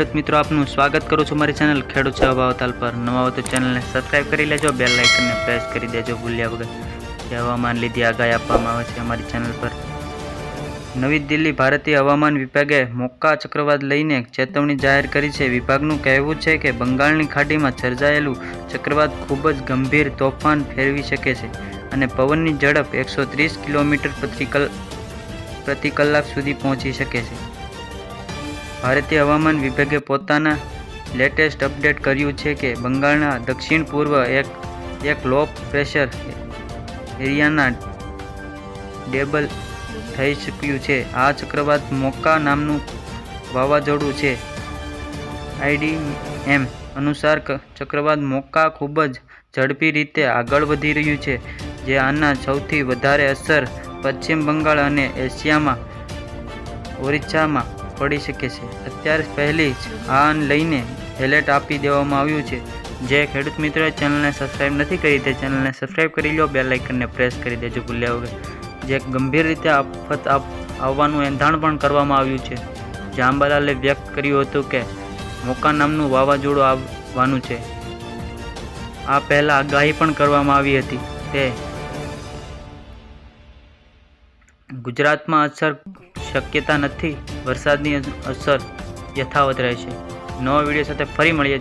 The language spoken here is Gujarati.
ખેડૂત મિત્રો, આપનું સ્વાગત કરું છું મારી ચેનલ ખેડૂત સેવા ભાવતાલ પર. નવા હોય તો ચેનલને સબસ્ક્રાઈબ કરી લેજો બેલ લાઇકનને પ્રેસ કરી દેજો ભૂલ્યા વગર. જે હવામાન લીધી આગાહી આપવામાં આવે છે અમારી ચેનલ પર. નવી દિલ્હી ભારતીય હવામાન વિભાગે મોક્કા ચક્રવાત લઈને ચેતવણી જાહેર કરી છે. વિભાગનું કહેવું છે કે બંગાળની ખાડીમાં સર્જાયેલું ચક્રવાત ખૂબ જ ગંભીર તોફાન ફેરવી શકે છે અને પવનની ઝડપ એકસો ત્રીસ કિલોમીટર પ્રતિ પ્રતિ કલાક સુધી પહોંચી શકે છે. ભારતીય હવામાન વિભાગે પોતાના લેટેસ્ટ અપડેટ કર્યું છે કે બંગાળના દક્ષિણ પૂર્વ એક એક લો પ્રેશર એરિયાના ડેબલ થઈ શક્યું છે. આ ચક્રવાત મોકા નામનું વાવાઝોડું છે. આઈડીએમ અનુસાર ચક્રવાત મોકા ખૂબ જ ઝડપી રીતે આગળ વધી રહ્યું છે, જે આના સૌથી વધારે અસર પશ્ચિમ બંગાળ અને એશિયામાં, ઓરિસ્સામાં પડી શકે છે. અત્યારે પહેલી જ આ લઈને એલર્ટ આપી દેવામાં આવ્યું છે. જે ખેડૂત મિત્રોએ ચેનલને સબસ્ક્રાઇબ નથી કરી તે ચેનલને સબસ્ક્રાઈબ કરી લો. બે લાઇકનને પ્રેસ કરી દેજો ભૂલ્યા વગર. જે ગંભીર રીતે આફત આવવાનું એંધાણ પણ કરવામાં આવ્યું છે. જાંબાલાલે વ્યક્ત કર્યું હતું કે, મોકા નામનું વાવાઝોડું આવવાનું છે. આ પહેલાં આગાહી પણ કરવામાં આવી હતી. તે ગુજરાતમાં અસર શક્યતા નથી વરસાદની અસર યથાવત રહેશે નવા વીડિયો સાથે ફરી મળીએ.